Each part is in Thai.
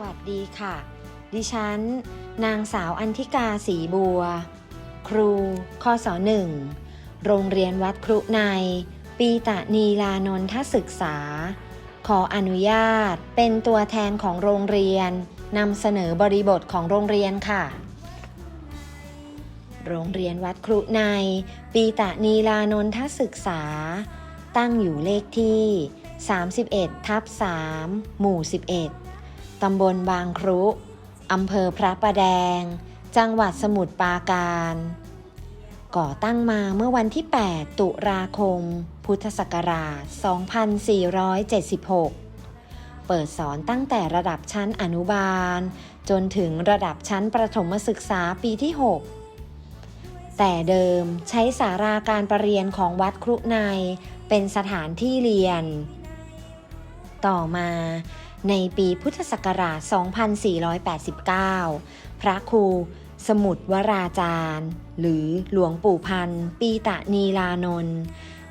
วัสดีค่ะ ดิฉัน นางสาวอันธิกาสีบัว ครูคศหนึ่งโรงเรียนวัดครุใน ปีตะนีลานนทศึกษา ขออนุญาตเป็นตัวแทนของโรงเรียนนำเสนอบริบทของโรงเรียนค่ะ โรงเรียนวัดครุใน ปีตะนีลานนทศึกษา ตั้งอยู่เลขที่ 31 ทับ 3 หมู่ 11 ตำบลบางครุอำเภอพระประแดง จังหวัดสมุทรปราการ ก่อตั้งมาเมื่อวันที่ 8 ตุลาคม พุทธศักราช 2476 เปิดสอนตั้งแต่ระดับชั้นอนุบาล จนถึงระดับชั้นประถมศึกษาปีที่ 6 แต่เดิมใช้สาราการประเรียนของวัดครุใน เป็นสถานที่เรียน ต่อมา ในปีพุทธศักราช 2489 พระครูสมุทรวราจารย์ หรือหลวงปู่พันธ์ปีตะนีลานนท์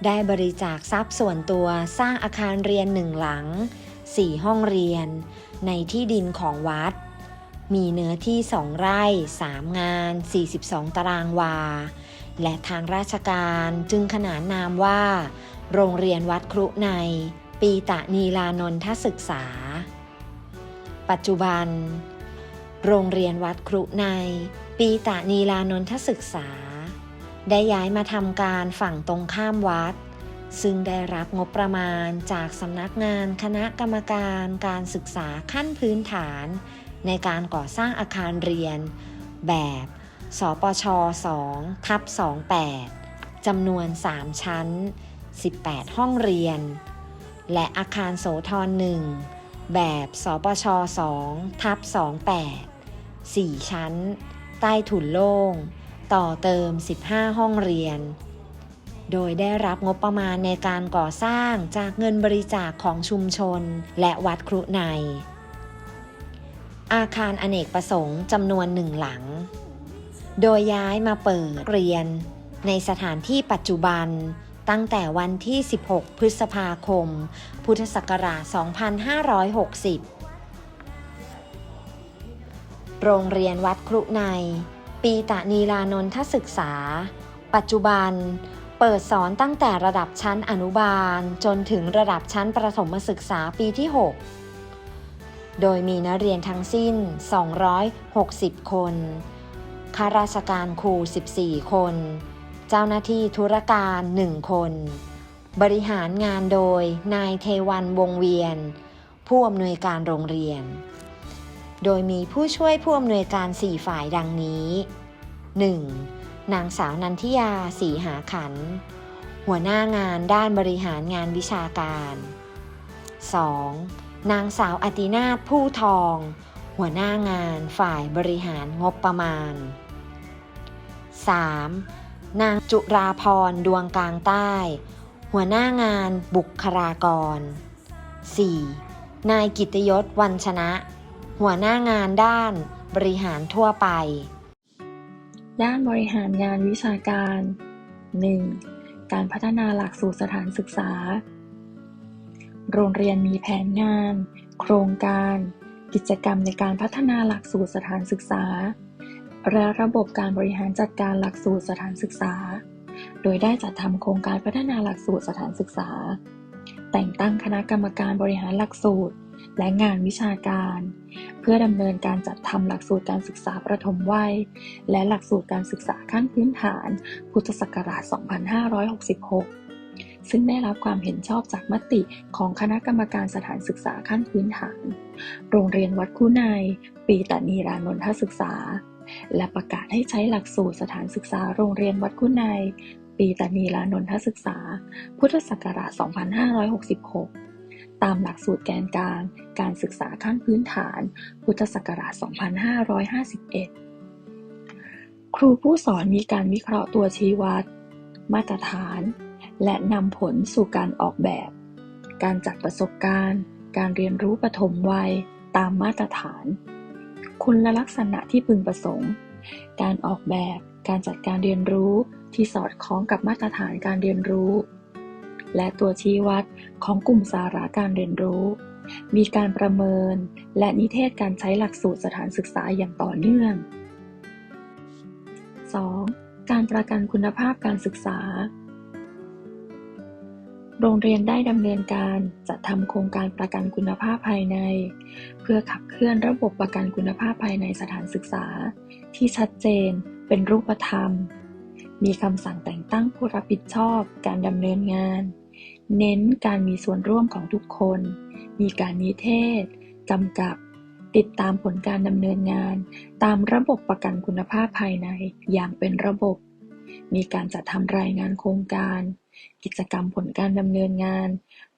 ได้บริจาคทรัพย์ส่วนตัวสร้างอาคารเรียนหนึ่งหลังสี่ห้องเรียน ในที่ดินของวัด มีเนื้อที่สองไร่ 3 งาน 42 ตารางวา และทางราชการจึงขนานนามว่า โรงเรียนวัดครุใน ปีตะนีลานนทศึกษา ปัจจุบัน โรงเรียนวัดครุใน ปีตะนีลานนทศึกษา ได้ย้ายมาทำการฝั่งตรงข้ามวัด ซึ่งได้รับงบประมาณจากสำนักงานคณะกรรมการการศึกษาขั้นพื้นฐาน ในการก่อสร้างอาคารเรียน แบบ สปช 2 ทับ 28จำนวน 3 ชั้น 18 ห้องเรียน และอาคารโสธรหนึ่งแบบสปช2ทับ28 4 ชั้น ใต้ถุนโล่ง ต่อเติม 15 ห้องเรียน โดยได้รับงบประมาณในการก่อสร้างจากเงินบริจาคของชุมชนและวัดครุใน อาคารอเนกประสงค์จำนวนหนึ่งหลัง โดยย้ายมาเปิดเรียนในสถานที่ปัจจุบัน ตั้งแต่วันที่ 16 พฤษภาคม พุทธศักราช 2560 โรงเรียนวัดครุใน ปีตะนีลานนทศึกษา ปัจจุบัน เปิดสอนตั้งแต่ระดับชั้นอนุบาล จนถึงระดับชั้นประถมศึกษาปีที่ 6 โดยมีนักเรียนทั้งสิ้น 260 คนข้าราชการครู 14 คน เจ้าหน้าที่ธุรการ1คน บริหารงานโดยนายเทวันวงเวียน ผู้อำนวยการโรงเรียน โดยมีผู้ช่วยผู้อำนวยการ4ฝ่ายดังนี้ 1. นางสาวนันทิยาสีหาขัน หัวหน้างานด้านบริหารงานวิชาการ 2. นางสาวอตินาถผู้ทอง หัวหน้างานฝ่ายบริหารงบประมาณ 3. นางจุราพรดวงกลางใต้ หัวหน้างานบุคลากร 4. นายกิตยศวันชนะ หัวหน้างานด้านบริหารทั่วไป ด้านบริหารงานวิชาการ 1. การพัฒนาหลักสูตรสถานศึกษา โรงเรียนมีแผนงาน โครงการ กิจกรรมในการพัฒนาหลักสูตรสถานศึกษา และระบบการบริหารจัดการหลักสูตรสถานศึกษา โดยได้จัดทำโครงการพัฒนาหลักสูตรสถานศึกษา แต่งตั้งคณะกรรมการบริหารหลักสูตร และงานวิชาการ เพื่อดำเนินการจัดทำหลักสูตรการศึกษาประถมวัย และหลักสูตรการศึกษาขั้นพื้นฐาน พุทธศักราช 2566 ซึ่งได้รับความเห็นชอบจากมติของคณะกรรมการสถานศึกษาขั้นพื้นฐาน โรงเรียนวัดคู่ในปีตะนีรานนทศึกษา และประกาศให้ใช้หลักสูตรสถานศึกษาโรงเรียนวัดคู่ในปีตะนีรานนทศึกษา พุทธศักราช 2566 ตามหลักสูตรแกนกลาง การศึกษาขั้นพื้นฐาน พุทธศักราช 2551 ครูผู้สอนมีการวิเคราะห์ตัวชี้วัด มาตรฐาน และนำผลสู่การออกแบบ การจัดประสบการณ์ การเรียนรู้ปฐมวัยตามมาตรฐาน คุณลักษณะที่พึงประสงค์ การออกแบบ การจัดการเรียนรู้ที่สอดคล้องกับมาตรฐานการเรียนรู้ และตัวชี้วัดของกลุ่มสาระการเรียนรู้ มีการประเมินและนิเทศการใช้หลักสูตรสถานศึกษาอย่างต่อเนื่อง 2. การประกันคุณภาพการศึกษา โรงเรียนได้ดำเนินการจัดทำโครงการประกันคุณภาพภายใน เพื่อขับเคลื่อนระบบประกันคุณภาพภายในสถานศึกษา ที่ชัดเจนเป็นรูปธรรม มีคำสั่งแต่งตั้งผู้รับผิดชอบการดำเนินงาน เน้นการมีส่วนร่วมของทุกคน มีการนิเทศกำกับ ติดตามผลการดำเนินงาน ตามระบบประกันคุณภาพภายในอย่างเป็นระบบ มีการจัดทำรายงานโครงการ กิจกรรมผลการดำเนินงาน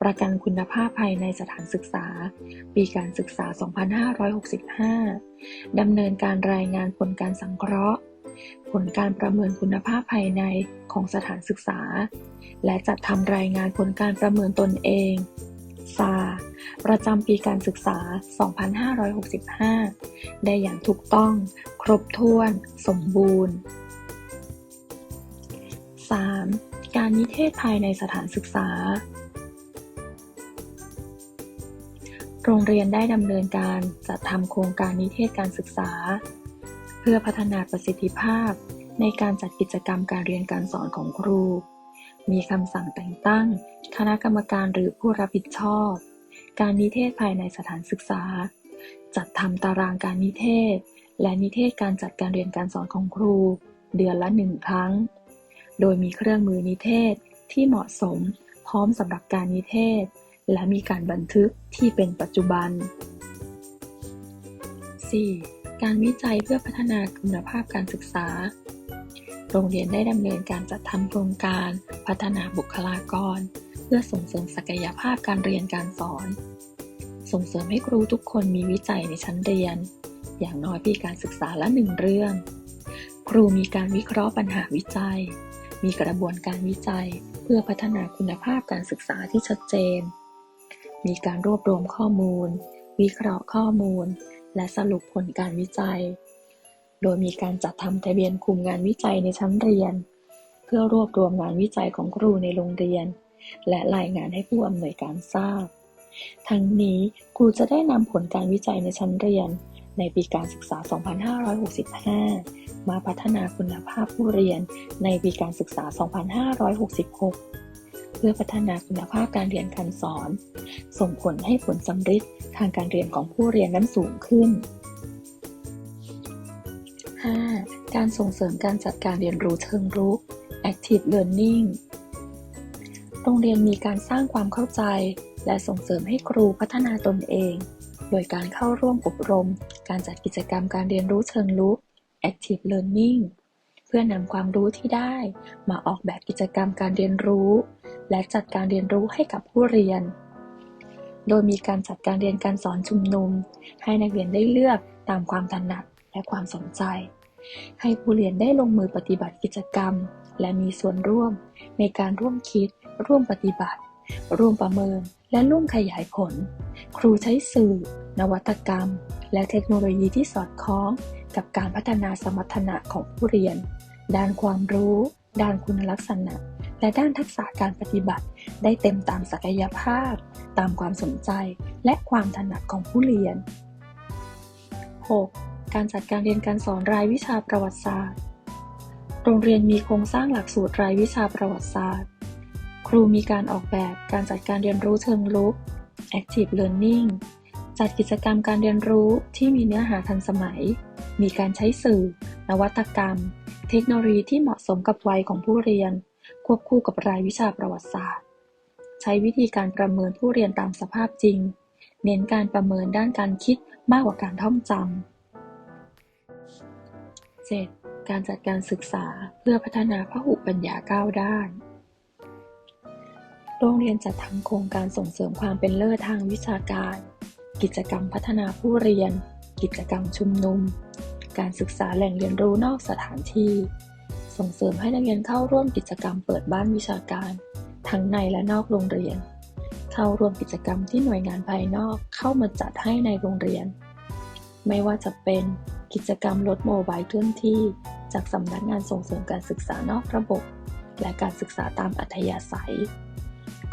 ประกันคุณภาพภายในสถานศึกษา ปีการศึกษา 2565 ดำเนินการรายงานผลการสังเคราะห์ ผลการประเมินคุณภาพภายในของสถานศึกษา และจัดทำรายงานผลการประเมินตนเองซาประจำปีการศึกษา 2565 ได้อย่างถูกต้อง ครบถ้วน สมบูรณ์ 3. การนิเทศภายในสถานศึกษา โรงเรียนได้ดำเนินการจัดทำโครงการนิเทศการศึกษา เพื่อพัฒนาประสิทธิภาพในการจัดกิจกรรมการเรียนการสอนของครู มีคำสั่งแต่งตั้ง คณะกรรมการหรือผู้รับผิดชอบ การนิเทศภายในสถานศึกษา จัดทำตารางการนิเทศ และนิเทศการจัดการเรียนการสอนของครู เดือนละหนึ่งครั้ง โดยมีเครื่องมือนิเทศที่เหมาะสมพร้อมสำหรับการนิเทศ และมีการบันทึกที่เป็นปัจจุบัน 4. การวิจัยเพื่อพัฒนาคุณภาพการศึกษา โรงเรียนได้ดำเนินการจัดทำโครงการพัฒนาบุคลากร เพื่อส่งเสริมศักยภาพการเรียนการสอน ส่งเสริมให้ครูทุกคนมีวิจัยในชั้นเรียน อย่างน้อยปีการศึกษาละหนึ่งเรื่อง ครูมีการวิเคราะห์ปัญหาวิจัย มีกระบวนการวิจัย เพื่อพัฒนาคุณภาพการศึกษาที่ชัดเจน มีการรวบรวมข้อมูล วิเคราะห์ข้อมูล และสรุปผลการวิจัย โดยมีการจัดทำทะเบียนคุมงานวิจัยในชั้นเรียน เพื่อรวบรวมงานวิจัยของครูในโรงเรียน และรายงานให้ผู้อำนวยการทราบ ทั้งนี้ครูจะได้นำผลการวิจัยในชั้นเรียน ในปีการศึกษา 2565 มาพัฒนาคุณภาพผู้เรียนในปีการศึกษา 2566 เพื่อพัฒนาคุณภาพการเรียนการสอน ส่งผลให้ผลสำฤทธิ์ทางการเรียนของผู้เรียนนั้นสูงขึ้น 5. การส่งเสริมการจัดการเรียนรู้เชิงรุก Active Learning โรงเรียนมีการสร้างความเข้าใจ และส่งเสริมให้ครูพัฒนาตนเอง โดยการเข้าร่วมอบรม การจัดกิจกรรมการเรียนรู้เชิงรุก Active Learning เพื่อนำความรู้ที่ได้ มาออกแบบกิจกรรมการเรียนรู้ และจัดการเรียนรู้ให้กับผู้เรียน โดยมีการจัดการเรียนการสอนชุมนุม ให้นักเรียนได้เลือกตามความถนัดและความสนใจ ให้ผู้เรียนได้ลงมือปฏิบัติกิจกรรม และมีส่วนร่วม ในการร่วมคิด ร่วมปฏิบัติ ร่วมประเมิน และร่วมขยายผล ครูใช้สื่อ นวัตกรรม และเทคโนโลยีที่สอดคล้อง กับการพัฒนาสมรรถนะของผู้เรียน ด้านความรู้ ด้านคุณลักษณะ และด้านทักษะการปฏิบัติ ได้เต็มตามศักยภาพ ตามความสนใจ และความถนัดของผู้เรียน 6. การจัดการเรียนการสอนรายวิชาประวัติศาสตร์ โรงเรียนมีโครงสร้างหลักสูตรรายวิชาประวัติศาสตร์ รูมีการออกแบบการจัดการเรียนรู้เชิงรุก Active Learning จัดกิจกรรมการเรียนรู้ที่มีเนื้อหาทันสมัย มีการใช้สื่อ นวัตกรรม เทคโนโลยีที่เหมาะสมกับวัยของผู้เรียน ควบคู่กับรายวิชาประวัติศาสตร์ ใช้วิธีการประเมินผู้เรียนตามสภาพจริง เน้นการประเมินด้านการคิดมากกว่าการท่องจำ 7. การจัดการศึกษาเพื่อพัฒนาพหุปัญญาก้าวด้าน โรงเรียนจัดทำโครงการส่งเสริมความเป็นเลิศทางวิชาการ กิจกรรมพัฒนาผู้เรียน กิจกรรมชุมนุม การศึกษาแหล่งเรียนรู้นอกสถานที่ ส่งเสริมให้นักเรียนเข้าร่วมกิจกรรมเปิดบ้านวิชาการ ทั้งในและนอกโรงเรียน เข้าร่วมกิจกรรมที่หน่วยงานภายนอกเข้ามาจัดให้ในโรงเรียน ไม่ว่าจะเป็นกิจกรรมรถโมบายเคลื่อนที่ จากสำนักงานส่งเสริมการศึกษานอกระบบ และการศึกษาตามอัธยาศัย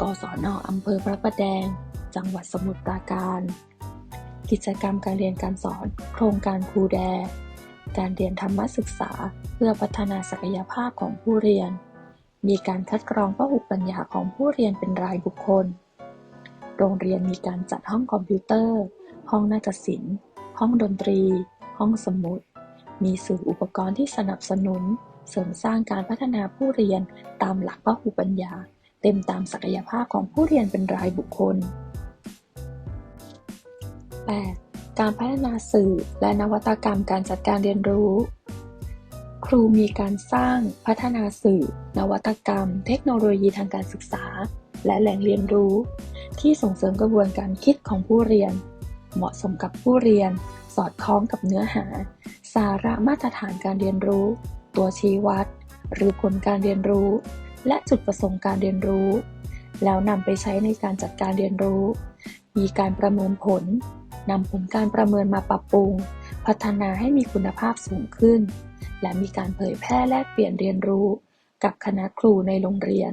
กศนออำเภอพระประแดง จังหวัดสมุทรปราการ กิจกรรมการเรียนการสอน โครงการครูแด การเรียนธรรมศึกษาเพื่อพัฒนาศักยภาพของผู้เรียน มีการคัดกรองพหุปัญญาของผู้เรียนเป็นรายบุคคล โรงเรียนมีการจัดห้องคอมพิวเตอร์ ห้องนาฏศิลป์ ห้องดนตรี ห้องสมุด มีสื่ออุปกรณ์ที่สนับสนุน เสริมสร้างการพัฒนาผู้เรียนตามหลักพหุปัญญา เต็มตามศักยภาพของผู้เรียนเป็นรายบุคคล 8. การพัฒนาสื่อและนวัตกรรมการจัดการเรียนรู้ ครูมีการสร้างพัฒนาสื่อ นวัตกรรม เทคโนโลยีทางการศึกษา และแหล่งเรียนรู้ ที่ส่งเสริมกระบวนการคิดของผู้เรียน เหมาะสมกับผู้เรียน สอดคล้องกับเนื้อหา สาระมาตรฐานการเรียนรู้ ตัวชี้วัด หรือผลการเรียนรู้ และจุดประสงค์การเรียนรู้ แล้วนำไปใช้ในการจัดการเรียนรู้ มีการประเมินผลนำผลการประเมินมาปรับปรุง พัฒนาให้มีคุณภาพสูงขึ้น และมีการเผยแพร่แลกเปลี่ยนเรียนรู้ กับคณะครูในโรงเรียน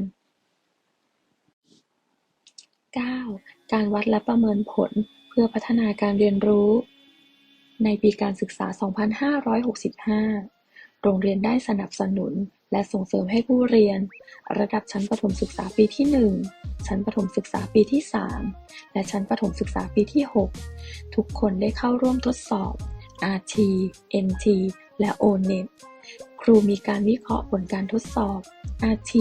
9. การวัดและประเมินผลเพื่อพัฒนาการเรียนรู้ ในปีการศึกษา 2565 โรงเรียนได้สนับสนุน และส่งเสริมให้ผู้เรียน ระดับชั้นประถมศึกษาปีที่ 1 ชั้นประถมศึกษาปีที่ 3 และชั้นประถมศึกษาปีที่ 6 ทุกคนได้เข้าร่วมทดสอบ RT NT และ ONET ครูมีการวิเคราะห์ผลการทดสอบ RT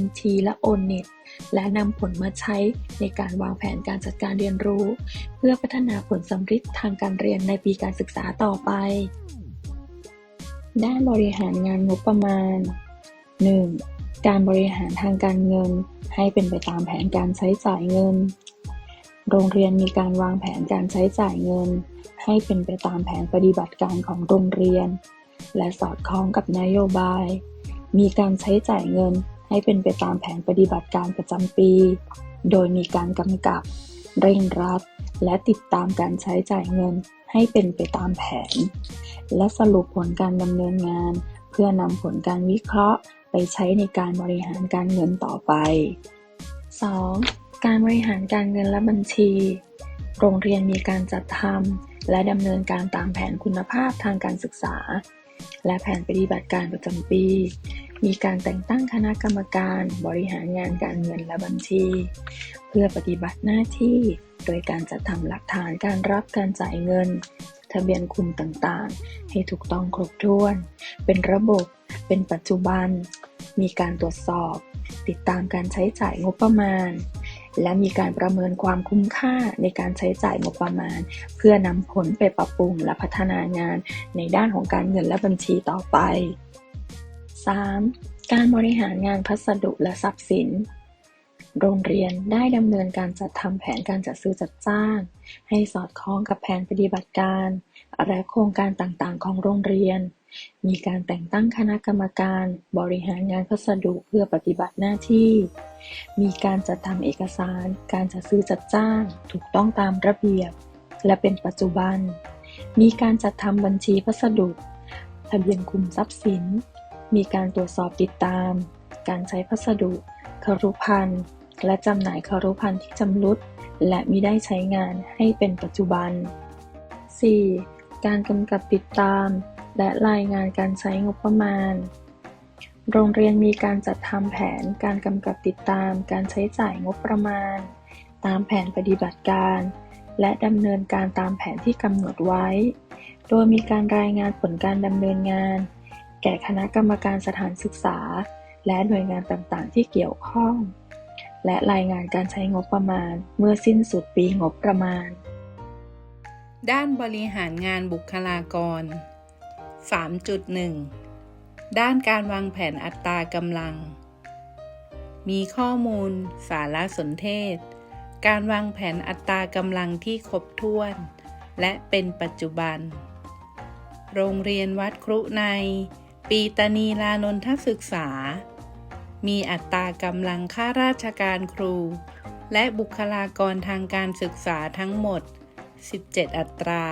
NT และ ONET และนำผลมาใช้ในการวางแผนการจัดการเรียนรู้ เพื่อพัฒนาผลสำฤทธิ์ทางการเรียนในปีการศึกษาต่อไป ด้านบริหารงานงบประมาณ 1. การบริหารทางการเงิน ให้เป็นไปตามแผนการใช้จ่ายเงิน โรงเรียนมีการวางแผนการใช้จ่ายเงิน ให้เป็นไปตามแผนปฏิบัติการของโรงเรียน และสอดคล้องกับนโยบาย มีการใช้จ่ายเงิน ให้เป็นไปตามแผนปฏิบัติการประจำปี โดยมีการกำกับ เร่งรัด และติดตามการใช้จ่ายเงิน ให้เป็นไปตามแผน และสรุปผลการดำเนินงาน เพื่อนำผลการวิเคราะห์ ไปใช้ในการบริหารการเงินต่อไป 2. การบริหารการเงินและบัญชี โรงเรียนมีการจัดทำและดำเนินการตามแผนคุณภาพทางการศึกษา และแผนปฏิบัติการประจำปี มีการแต่งตั้งคณะกรรมการบริหารงานการเงินและบัญชี เพื่อปฏิบัติหน้าที่โดยการจัดทำหลักฐานการรับการจ่ายเงิน ทะเบียนคุมต่างๆ ให้ถูกต้องครบถ้วน เป็นระบบ เป็นปัจจุบัน มีการตรวจสอบ ติดตามการใช้จ่ายงบประมาณ และมีการประเมินความคุ้มค่าในการใช้จ่ายงบประมาณ เพื่อนำผลไปปรับปรุงและพัฒนางานในด้านของการเงินและบัญชีต่อไป 3. การบริหารงานพัสดุและทรัพย์สิน โรงเรียนได้ดำเนินการจัดทำแผนการจัดซื้อจัดจ้าง ให้สอดคล้องกับแผนปฏิบัติการ และโครงการต่างๆ ของโรงเรียน มีการแต่งตั้งคณะกรรมการบริหารงานพัสดุเพื่อปฏิบัติหน้าที่ มีการจัดทำเอกสาร การจัดซื้อจัดจ้าง ถูกต้องตามระเบียบ และเป็นปัจจุบัน มีการจัดทำบัญชีพัสดุ ทะเบียนคุมทรัพย์สิน มีการตรวจสอบติดตาม การใช้พัสดุคารุพันธ์ และจำหน่ายคารุพันธ์ที่จำรุดและมิได้ใช้งานให้เป็นปัจจุบัน 4. การกำกับติดตาม และรายงานการใช้งบประมาณ โรงเรียนมีการจัดทำแผนการกำกับติดตาม การใช้จ่ายงบประมาณ ตามแผนปฏิบัติการ และดำเนินการตามแผนที่กำหนดไว้ โดยมีการรายงานผลการดำเนินงาน แก่คณะกรรมการสถานศึกษา และหน่วยงานต่างๆ ที่เกี่ยวข้อง และรายงานการใช้งบประมาณ เมื่อสิ้นสุดปีงบประมาณ ด้านบริหารงานบุคลากร 3.1 ด้านการวางแผนอัตรากำลัง มีข้อมูล สารสนเทศ การวางแผนอัตรากำลังที่ครบถ้วน และเป็นปัจจุบัน โรงเรียนวัดครุใน ปีตนีลานนทศึกษา มีอัตรากำลังข้าราชการครู และบุคลากรทางการศึกษาทั้งหมด 17 อัตรา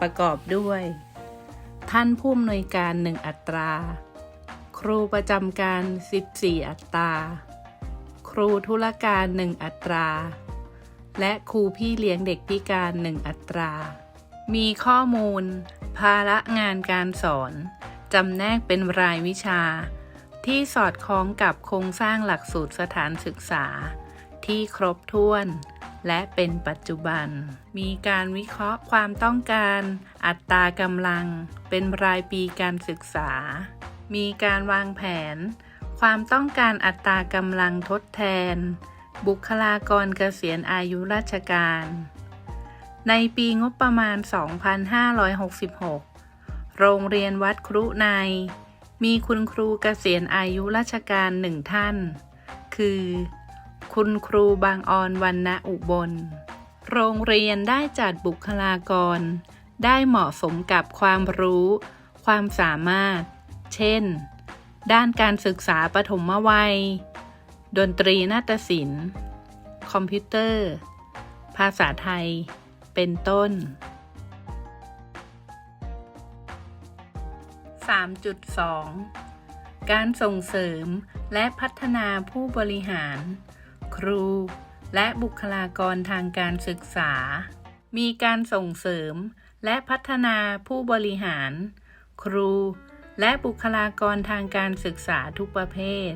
ประกอบด้วย ท่านผู้อำนวยการ 1 อัตรา ครูประจำการ 14 อัตรา ครูธุรการ 1 อัตรา และครูพี่เลี้ยงเด็กพิการ 1 อัตรา มีข้อมูล ภาระงานการสอนจำแนกเป็นรายวิชา ที่สอดคล้องกับโครงสร้างหลักสูตรสถานศึกษา ที่ครบถ้วน และเป็นปัจจุบัน มีการวิเคราะห์ความต้องการ อัตรากำลัง เป็นรายปีการศึกษา มีการวางแผน ความต้องการอัตรากำลังทดแทน บุคลากรเกษียณอายุราชการ ในปีงบประมาณ 2566 โรงเรียนวัดครุใน มีคุณครูเกษียณอายุราชการหนึ่งท่าน คือ คุณครูบางออนวันณอุบล โรงเรียนได้จัดบุคลากร ได้เหมาะสมกับความรู้ ความสามารถ เช่น ด้านการศึกษาปฐมวัย ดนตรีนาฏศิลป์ คอมพิวเตอร์ ภาษาไทย เป็นต้น 3.2 การส่งเสริมและพัฒนาผู้บริหาร ครู และบุคลากรทางการศึกษา มีการส่งเสริมและพัฒนาผู้บริหาร ครู และบุคลากรทางการศึกษาทุกประเภท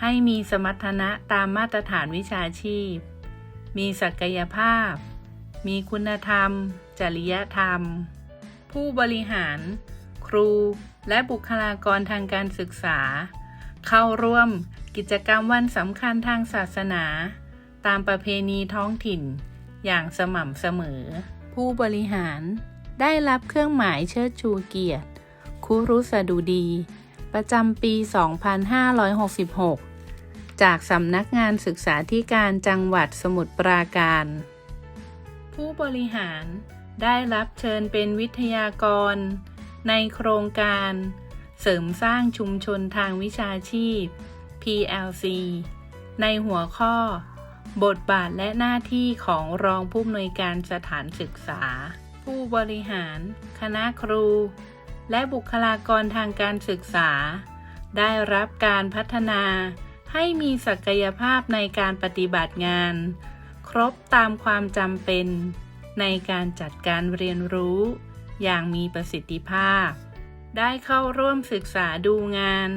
ให้มีสมรรถนะตามมาตรฐานวิชาชีพ มีศักยภาพ มีคุณธรรม จริยธรรม ผู้บริหาร ครู และบุคลากรทางการศึกษา เข้าร่วมกิจกรรมวันสำคัญทางศาสนา ตามประเพณีท้องถิ่น อย่างสม่ำเสมอ ผู้บริหารได้รับเครื่องหมายเชิดชูเกียรติคุรุสดุดี ประจำปี 2566 จากสำนักงานศึกษาธิการจังหวัดสมุทรปราการ ผู้บริหารได้รับเชิญเป็นวิทยากร ในโครงการเสริมสร้างชุมชนทางวิชาชีพ PLC ในหัวข้อ บทบาทและหน้าที่ของรองผู้อำนวยการสถานศึกษา ผู้บริหาร คณะครู และบุคลากรทางการศึกษา ได้รับการพัฒนาให้มีศักยภาพในการปฏิบัติงาน ครบตามความจำเป็นในการจัดการเรียนรู้ อย่างมีประสิทธิภาพ ได้เข้าร่วมศึกษาดูงาน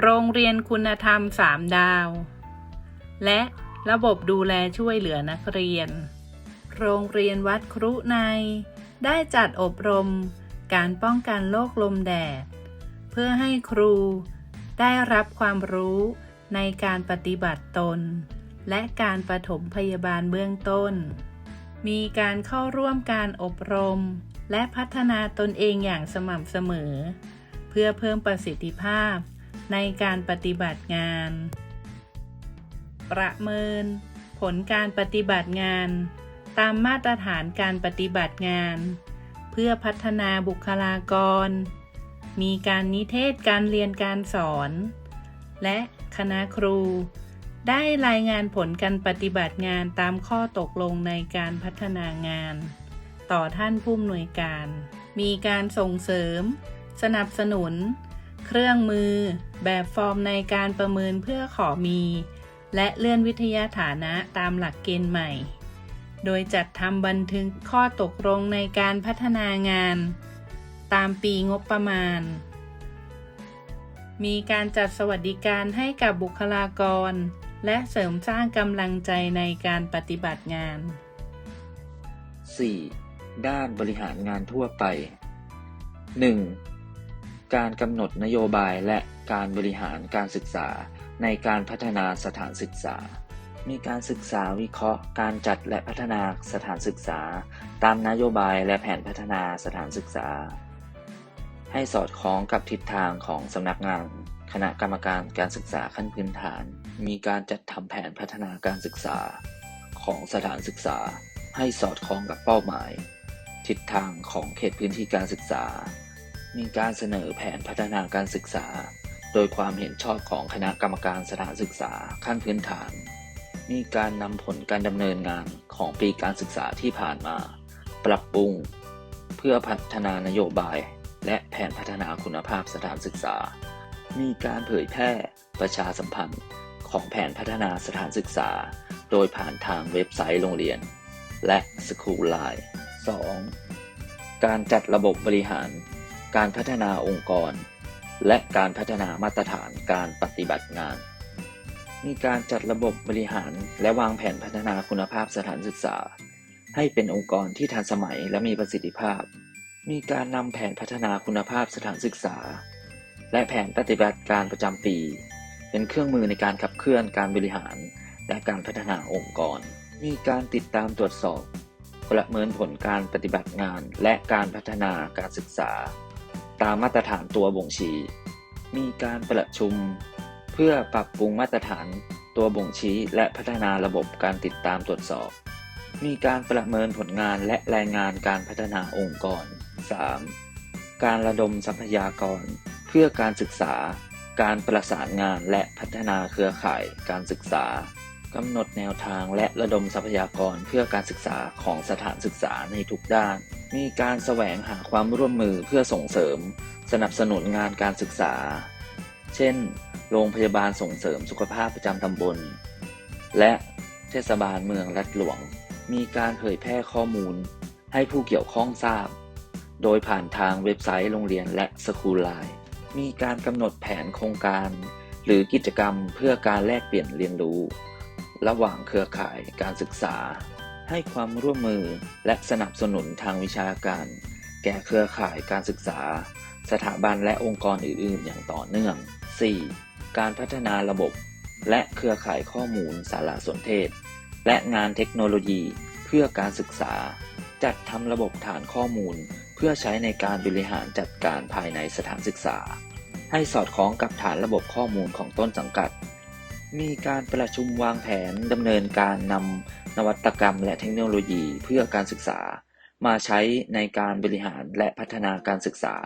โรงเรียนคุณธรรม 3 ดาว และระบบดูแลช่วยเหลือนักเรียน โรงเรียนวัดครุใน ได้จัดอบรมการป้องกันโรคลมแดด เพื่อให้ครูได้รับความรู้ในการปฏิบัติตน และการปฐมพยาบาลเบื้องต้น มีการเข้าร่วมการอบรม และพัฒนาตนเองอย่างสม่ำเสมอ เพื่อเพิ่มประสิทธิภาพในการปฏิบัติงาน ประเมิน ผลการปฏิบัติงาน ตามมาตรฐานการปฏิบัติงาน เพื่อพัฒนาบุคลากร มีการนิเทศการเรียนการสอน และคณะครู ได้รายงานผลการปฏิบัติงานตามข้อตกลงในการพัฒนางาน ต่อท่านผู้อำนวยการ มีการส่งเสริม สนับสนุน เครื่องมือ แบบฟอร์มในการประเมินเพื่อขอมี และเลื่อนวิทยาฐานะตามหลักเกณฑ์ใหม่ โดยจัดทำบันทึกข้อตกลงในการพัฒนางาน ตามปีงบประมาณ มีการจัดสวัสดิการให้กับบุคลากร และเสริมสร้างกำลังใจในการปฏิบัติงาน 4. ด้านบริหารงานทั่วไป 1. การกำหนดนโยบายและการบริหารการศึกษาในการพัฒนาสถานศึกษา มีการศึกษาวิเคราะห์ การจัดและพัฒนาสถานศึกษา ตามนโยบายและแผนพัฒนาสถานศึกษา ให้สอดคล้องกับทิศทางของสำนักงานคณะกรรมการการศึกษาขั้นพื้นฐาน มีการจัดทำแผนพัฒนาการศึกษาของสถานศึกษา ให้สอดคล้องกับเป้าหมาย ทิศทางของเขตพื้นที่การศึกษา มีการเสนอแผนพัฒนาการศึกษา โดยความเห็นชอบของคณะกรรมการสถานศึกษาขั้นพื้นฐาน มีการนำผลการดำเนินงานของปีการศึกษาที่ผ่านมา ปรับปรุง เพื่อพัฒนานโยบาย และแผนพัฒนาคุณภาพสถานศึกษา มีการเผยแพร่ประชาสัมพันธ์ของแผนพัฒนาสถานศึกษา โดยผ่านทางเว็บไซต์โรงเรียน และสคูลไลน์ 2. การจัดระบบบริหาร การพัฒนาองค์กร และการพัฒนามาตรฐานการปฏิบัติงาน มีการจัดระบบบริหารและวางแผนพัฒนาคุณภาพสถานศึกษา ให้เป็นองค์กรที่ทันสมัยและมีประสิทธิภาพ มีการนำแผนพัฒนาคุณภาพสถานศึกษา และแผนปฏิบัติการประจำปี เป็นเครื่องมือในการขับเคลื่อนการบริหาร และการพัฒนาองค์กร มีการติดตามตรวจสอบ ประเมินผลการปฏิบัติงานและการพัฒนาการศึกษา ตามมาตรฐานตัวบ่งชี้ มีการประชุม เพื่อปรับปรุงมาตรฐานตัวบ่งชี้และพัฒนาระบบการติดตามตรวจสอบ มีการประเมินผลงานและรายงานการพัฒนาองค์กร 3. การระดมทรัพยากร เพื่อการศึกษา การประสานงานและพัฒนาเครือข่ายการศึกษา กำหนดแนวทางและระดมทรัพยากรเพื่อการศึกษาของสถานศึกษาในทุกด้าน มีการแสวงหาความร่วมมือเพื่อส่งเสริม สนับสนุนงานการศึกษา เช่น โรงพยาบาลส่งเสริมสุขภาพประจำตำบล และเทศบาลเมืองรัฐหลวง มีการเผยแพร่ข้อมูล ให้ผู้เกี่ยวข้องทราบ โดยผ่านทางเว็บไซต์โรงเรียนและสคูลไลน์ มีการกำหนดแผนโครงการ หรือกิจกรรมเพื่อการแลกเปลี่ยนเรียนรู้ ระหว่างเครือข่ายการศึกษา ให้ความร่วมมือและสนับสนุนทางวิชาการ แก่เครือข่ายการศึกษา สถาบันและองค์กรอื่น ๆ อย่างต่อเนื่อง 4. การพัฒนาระบบ และเครือข่ายข้อมูลสารสนเทศ และงานเทคโนโลยีเพื่อการศึกษา จัดทำระบบฐานข้อมูล เพื่อใช้ในการบริหารจัดการภายในสถานศึกษา ให้สอดคล้องกับฐานระบบข้อมูลของต้นสังกัด มีการประชุมวางแผนดำเนินการนำนวัตกรรมและเทคโนโลยีเพื่อการศึกษา มาใช้ในการบริหารและพัฒนาการศึกษา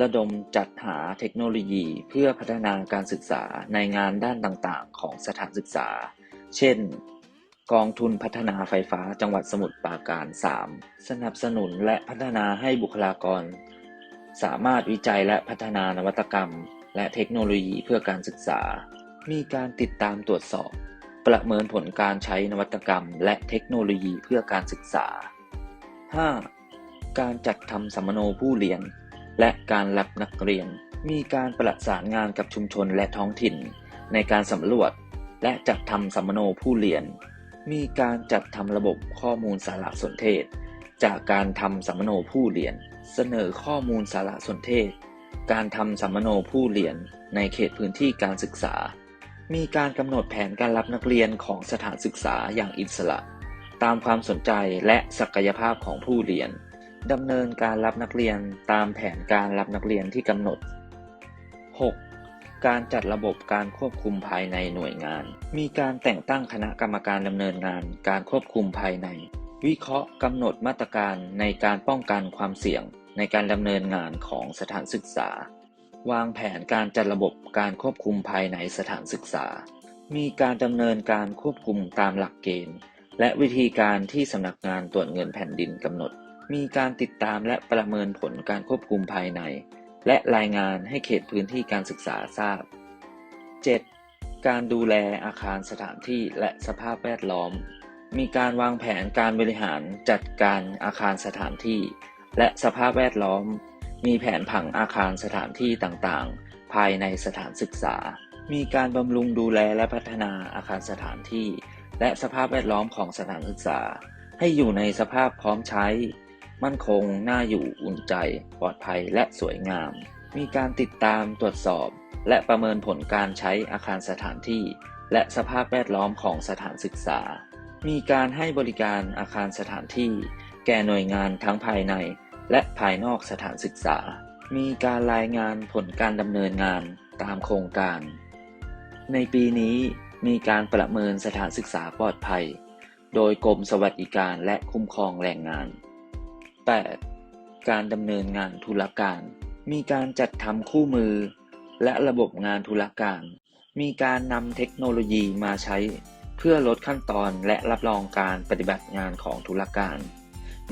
ระดมจัดหาเทคโนโลยีเพื่อพัฒนาการศึกษาในงานด้านต่างๆ ของสถานศึกษา เช่น กองทุนพัฒนาไฟฟ้าจังหวัดสมุทรปราการ 3. สนับสนุนและพัฒนาให้บุคลากร สามารถวิจัยและพัฒนานวัตกรรม และเทคโนโลยีเพื่อการศึกษา มีการติดตามตรวจสอบ ประเมินผลการใช้นวัตกรรม และเทคโนโลยีเพื่อการศึกษา 5. การจัดทำสัมมโนผู้เรียน และการรับนักเรียน มีการประสานงานกับชุมชนและท้องถิ่น ในการสำรวจ และจัดทำสัมมโนผู้เรียน มีการจัดทำระบบข้อมูลสารสนเทศ จากการทำสัมมโนผู้เรียน เสนอข้อมูลสารสนเทศ การทำสัมมโนผู้เรียนในเขตพื้นที่การศึกษา มีการกำหนดแผนการรับนักเรียนของสถานศึกษาอย่างอิสระ ตามความสนใจและศักยภาพของผู้เรียนดำเนินการรับนักเรียนตามแผนการรับนักเรียนที่กำหนด 6. การจัดระบบการควบคุมภายในหน่วยงาน มีการแต่งตั้งคณะกรรมการดำเนินงานการควบคุมภายใน วิเคราะห์กำหนดมาตรการในการป้องกันความเสี่ยงในการดำเนินงานของสถานศึกษา วางแผนการจัดระบบการควบคุมภายในสถานศึกษา มีการดำเนินการควบคุมตามหลักเกณฑ์ และวิธีการที่สำนักงานตรวจเงินแผ่นดินกำหนด มีการติดตามและประเมินผลการควบคุมภายใน และรายงานให้เขตพื้นที่การศึกษาทราบ 7. การดูแลอาคารสถานที่และสภาพแวดล้อม มีการวางแผนการบริหารจัดการอาคารสถานที่ และสภาพแวดล้อม มีแผนผังอาคารสถานที่ต่างๆ ภายในสถานศึกษา มีการบำรุงดูแลและพัฒนาอาคารสถานที่ และสภาพแวดล้อมของสถานศึกษา ให้อยู่ในสภาพพร้อมใช้ มั่นคง น่าอยู่อุ่นใจ ปลอดภัยและสวยงาม มีการติดตามตรวจสอบ และประเมินผลการใช้อาคารสถานที่ และสภาพแวดล้อมของสถานศึกษา มีการให้บริการอาคารสถานที่ แก่หน่วยงานทั้งภายใน และภายนอกสถานศึกษา มีการรายงานผลการดำเนินงานตามโครงการ ในปีนี้มีการประเมินสถานศึกษาปลอดภัย โดยกรมสวัสดิการและคุ้มครองแรงงาน 8. การดำเนินงานธุรการ มีการจัดทำคู่มือ และระบบงานธุรการ มีการนำเทคโนโลยีมาใช้ เพื่อลดขั้นตอนและรับรองการปฏิบัติงานของธุรการ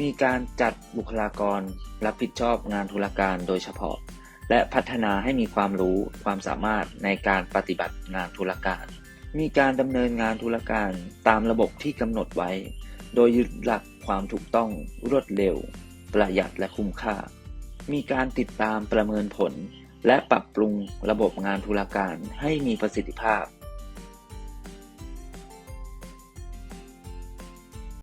มีการจัดบุคลากร รับผิดชอบงานธุรการโดยเฉพาะ และพัฒนาให้มีความรู้ความสามารถในการปฏิบัติงานธุรการ มีการดำเนินงานธุรการตามระบบที่กำหนดไว้ โดยยึดหลักความถูกต้องรวดเร็ว ประหยัดและคุ้มค่า มีการติดตามประเมินผล และปรับปรุงระบบงานธุรการให้มีประสิทธิภาพ